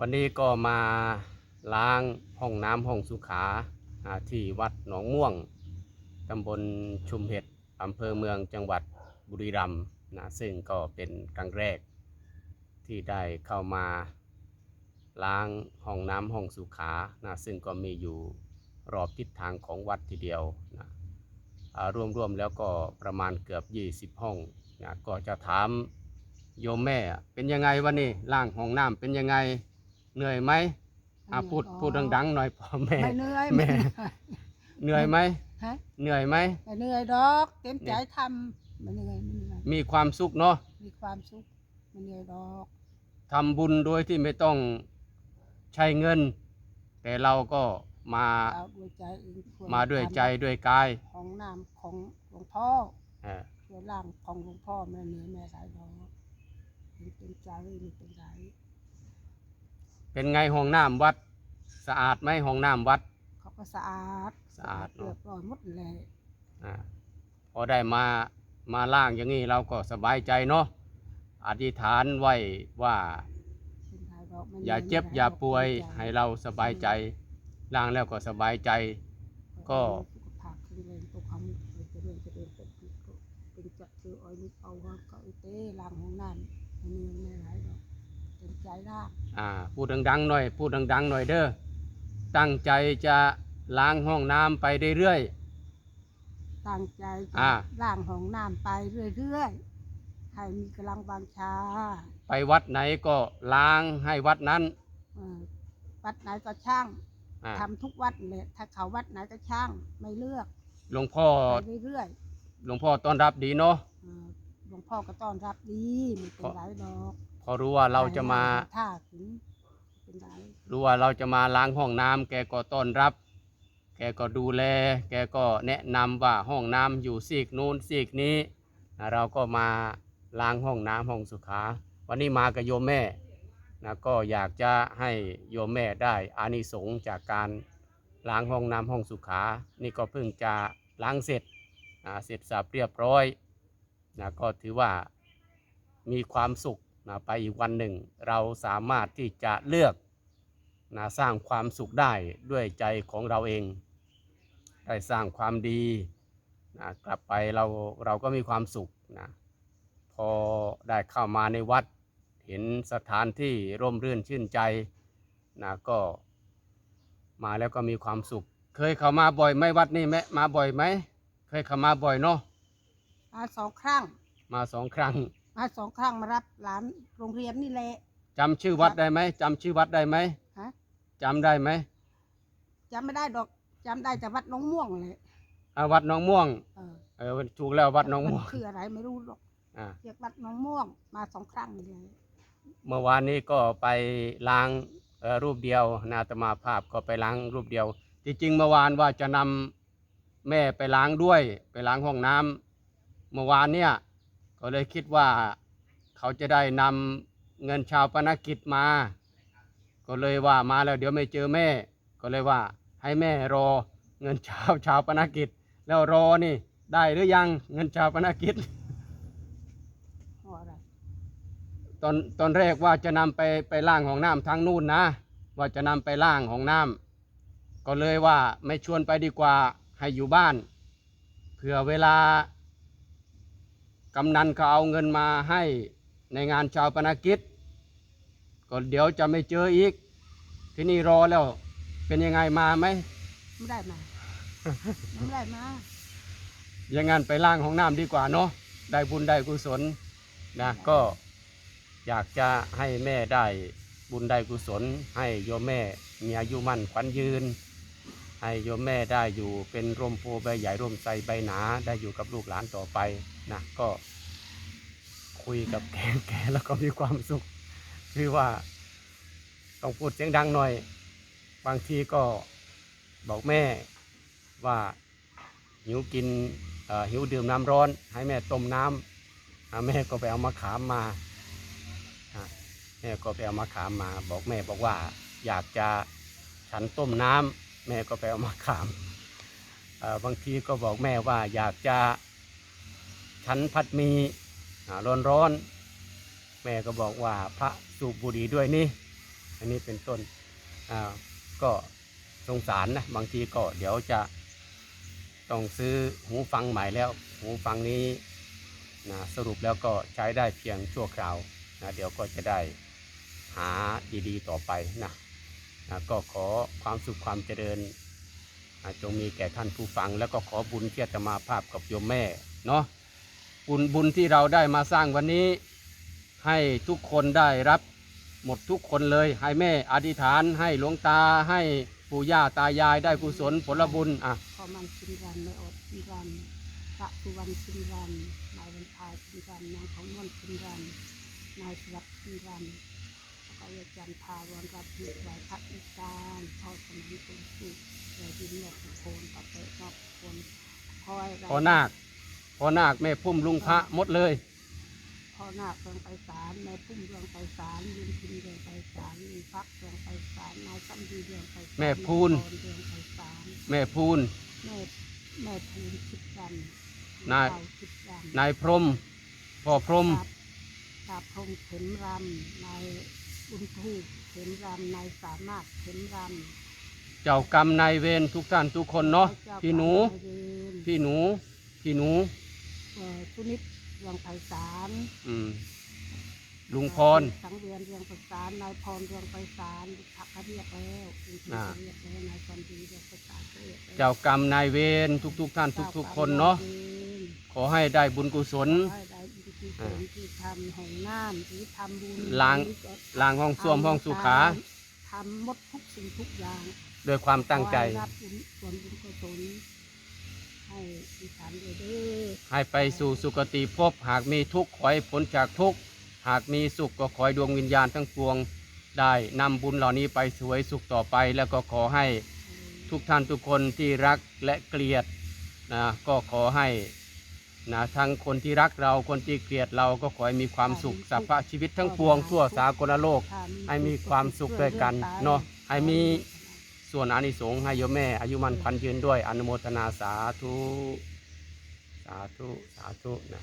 วันนี้ก็มาล้างห้องน้ำห้องสุขาที่วัดหนองม่วงตำบลชุมเห็ดอำเภอเมืองจังหวัดบุรีรัมย์นะซึ่งก็เป็นครั้งแรก ที่ได้เข้ามาล้างห้องน้ำห้องสุขานะซึ่งก็มีอยู่รอบทิศทางของวัดทีเดียวนะรวมๆแล้วก็ประมาณเกือบ 20 ห้องนะก็จะถามโยมแม่เป็นยังไงวะนี่ล่างห้องน้ำเป็นยังไง เหนื่อยไหมอะพูดพูดดังๆหน่อยพ่อแม่ ไม่เหนื่อยแม่ ไม่เหนื่อยไหมฮะ เหนื่อยไหม ไม่เหนื่อยดอกเต็มใจทำไม่เหนื่อยไม่เหนื่อยมีความสุขเนาะมีความสุขไม่เหนื่อยดอกทำบุญโดยที่ไม่ต้องใช้เงิน แต่เราก็มาเอาด้วยใจเองช่มาด้วยใจทด้วยกายำของน้ำของหลวงพ่อเออช่วยร่างของหลวงพ่อแม่เหนื่อยแม่สายดอกเป็นเต็มใจไม่เป็นไร เป็นไงห้องน้ำวัด สะอาดไหมห้องน้ำวัด เขาก็สะอาดสะอาดเนอะเรียบร้อยหมดเลยอาพอได้มามาล่างอย่างนี้เราก็สบายใจเนาะอธิษฐานไว้ว่าเป็นไรดอกไม่อย่าหนื่เจ็บไม่อย่าดกป่วยดีใจให้เราสบายใจล่างแล้วก็สบายใจ ก็ สุขภาพแข็งแรงตัวเขาเจริญเจริญเป็นปีก็เป็นจะคืออ้อยนิดเอาว่าเขาไอ้เต้ล้างห้องน้ำไม่เหนื่อยไม่ไรดอก เต็มใจล่างอ่าพูดดังๆหน่อยพูดดังๆหน่อยเด้อตั้งใจจะล้างห้องน้ำไปเรื่อย ตั้งใจอ่าจะล้างห้องน้ำไปเรื่อยๆให้มีกำลังวังชาๆ ไปวัดไหนก็ล้างให้วัดนั้นเออวัดไหนก็ช่างอ่าทำทุกวัดเลยถ้าเขาวัดไหนก็ช่างไม่เลือกหลวงพ่อไปเรื่อยหลวงพ่อต้อนรับดีเนาะ ๆเออหลวงพ่อก็ต้อนรับดีไม่เป็นไรดอก พอรู้ว่าเราจะมาท่าถึงไม่เป็นไรรู้ว่าเราจะมาล้างห้องน้ำแกก็ต้อนรับ แกก็ดูแล แกก็แนะนำว่าห้องน้ำอยู่ซีกนู้นซีกนี้นะเราก็มาล้างห้องน้ำห้องสุขา วันนี้มากับโยมแม่นะก็อยากจะให้โยมแม่ได้อานิสงส์จากการล้างห้องน้ำห้องสุขา นี่ก็เพิ่งจะล้างเสร็จนะเสร็จสับเรียบร้อยนะก็ถือว่ามีความสุข นะไปอีกวันหนึ่ง เราสามารถที่จะเลือกนะสร้างความสุขได้ด้วยใจของเราเอง ได้สร้างความดีนะกลับไปเราเราก็มีความสุขนะพอได้เข้ามาในวัด เห็นสถานที่ร่มรื่นชื่นใจนะก็มาแล้วก็มีความสุข เคยเข้ามาบ่อยไหมวัดนี่แม่มาบ่อยไหม เคยเข้ามาบ่อยเนาะมาสองครั้ง มาสองครั้ง มาสองครั้งมารับหลานโรงเรียนนี่แหละ จำชื่อวัดได้ไหมจำชื่อวัดได้ไหมฮะ จำได้ไหมจำไม่ได้ดอกจำได้แต่วัดหน้องม่วงเลยอ่าวัดหนองม่วง เออเออถูกแล้ววัดหนองม่วงคืออะไรไม่รู้หรอกอ่าเรียกวัดหน้องม่วง มาสองครั้งนี่เลยเมื่อวานนี้ก็ไปล้างเอ่อรูปเดียวนาตมาภาพก็ไปล้างรูปเดียว จริงๆเมื่อวานว่าจะนำแม่ไปล้างด้วย ไปล้างห้องน้ำเมื่อวานเนี่ย ก็เลยคิดว่าเขาจะได้นำเงินชาวปนกิจมา ก็เลยว่ามาแล้วเดี๋ยวไม่เจอแม่ ก็เลยว่าให้แม่รอเงินชาวชาวปนกิจ แล้วรอนี่ได้หรือยังเงินชาวปนกิจเพราะอะไรตอนตอนแรกว่าจะนำไปไปล่างของน้ำทางนู่นนะ ว่าจะนำไปล่างของน้ำก็เลยว่าไม่ชวนไปดีกว่าให้อยู่บ้านเผื่อเวลา กำนันเขาเอาเงินมาให้ในงานชาวปนกิจก็เดี๋ยวจะไม่เจออีก ที่นี่รอแล้ว เป็นยังไงมาไหมไม่ได้มาไม่ได้มาอย่างงั้นไปล่างของน้ำดีกว่าเนาะได้บุญได้กุศลนะก็อยากจะให้แม่ได้บุญได้กุศล ให้โยมแม่มีอายุมั่นขวัญยืน ให้โยมแม่ได้อยู่เป็นร่มโพใบใหญ่ร่มไทรใบหนาได้อยู่กับลูกหลานต่อไปนะก็คุยกับแกแกแล้วก็มีความสุข คือว่าต้องพูดเสียงดังหน่อย บางทีก็บอกแม่ว่าหิวกินหิวดื่มน้ำร้อน ให้แม่ต้มน้ำแม่ก็ไปเอามะขามมาแม่ก็ไปเอามะขามมา บอกแม่บอกว่าอยากจะฉันต้มน้ำ แม่ก็ไปเอามะขามบางทีก็บอกแม่ว่าอยากจะฉันผัดมีร้อนร้อนๆแม่ก็บอกว่าพระสูบบุหรี่ด้วยนี่ อันนี้เป็นต้นก็สงสารนะบางทีก็เดี๋ยวจะต้องซื้อหูฟังใหม่แล้ว หูฟังนี้นะสรุปแล้วก็ใช้ได้เพียงชั่วคราวนะเดี๋ยวก็จะได้หาดีๆต่อไปนะ ก็ขอความสุขความเจริญจงมีแก่ท่านผู้ฟัง แล้วก็ขอบุญที่อาตมาภาพกับโยมแม่เนาะบุญบุญที่เราได้มาสร้างวันนี้ให้ทุกคนได้รับหมดทุกคนเลย ให้แม่อธิษฐานให้หลวงตาให้ปู่ย่าตายายได้กุศลผลบุญอะพอมันชินรันไม่อดชินรันพระสุวรรณชินรันนายวันทายชินรันนางของนวลชินรันนายสวัสดิ์ชินรัน แล้วก็อาจารย์พาวันรับผิดไหวพระอิการพ่อสมัยคุณสุแด่ดินหลอกโคนปะเตะนอกคนคอยพอนาคพอนาคแม่พุ่มลุงพระหมดเลยพ่อนาคเรืองไปศาลแม่พุ่มเรืองไปศาลยืนพินเรืองไปศาลมีพักเรืองไปศาลนายสัมดีเรืองไปศาลแม่พูนแม่พรเรืองไปศาลแม่พูนแม่แม่พูนชิดรันนายเต่ชิดรันนายพรหมพ่อพรหมครับดาบพงษ์เข็มรำนาย อุนทูปเข็มรำนายสามารถเข็มรำเจ้ากรรมนายเวรทุกท่านทุกคนเนาะจ้พี่หนูพระนายเวรพี่หนู พี่หนูเอ่อสุนิตเรืองไพศาลอืมลุงพร สังเวียนเรืองไพศาลนายพรเรืองไพศาลพักเขาเรียกแล้วคุณพี่อ่าเรียกแล้วนายสันดีเรืองไพศาลเขาเรียกแล้วเจ้ากรรมนายเวรทุกๆท่านทุกๆคนเนาะขอให้ได้บุญกุศลให้ได้อิ ทธิพลที่ทำแห่งน้ำหรือทำบุญล้างหรือจะล้างห้องส้วมห้องสุขาทำหมดทุกสิ่งทุกอย่างด้วยความตั้งใจ ขอให้รับบุญส่วนบุญกุศลให้ดิฉันด้วยเด้อ ให้ไปสู่สุคติภพหากมีทุกข์ขอให้พ้นจากทุกข์หากมีสุขก็ขอให้ดวงวิญญาณทั้งปวง ได้นำบุญเหล่านี้ไปสวยสุขต่อไป แล้วก็ขอให้ทุกท่านทุกคนที่รักและเกลียดนะก็ขอให้ นะทั้งคนที่รักเราคนที่เกลียดเราก็ขอให้มีความสุขสัพพะชีวิตทั้งปวงทั่วสากลโลก ให้มีความสุขด้วยกันเนาะให้มีส่วนอานิสงส์ให้โยมแม่ อายุมันพันยืนด้วยอนุโมทนาสาธุ สาธุ สาธุนะ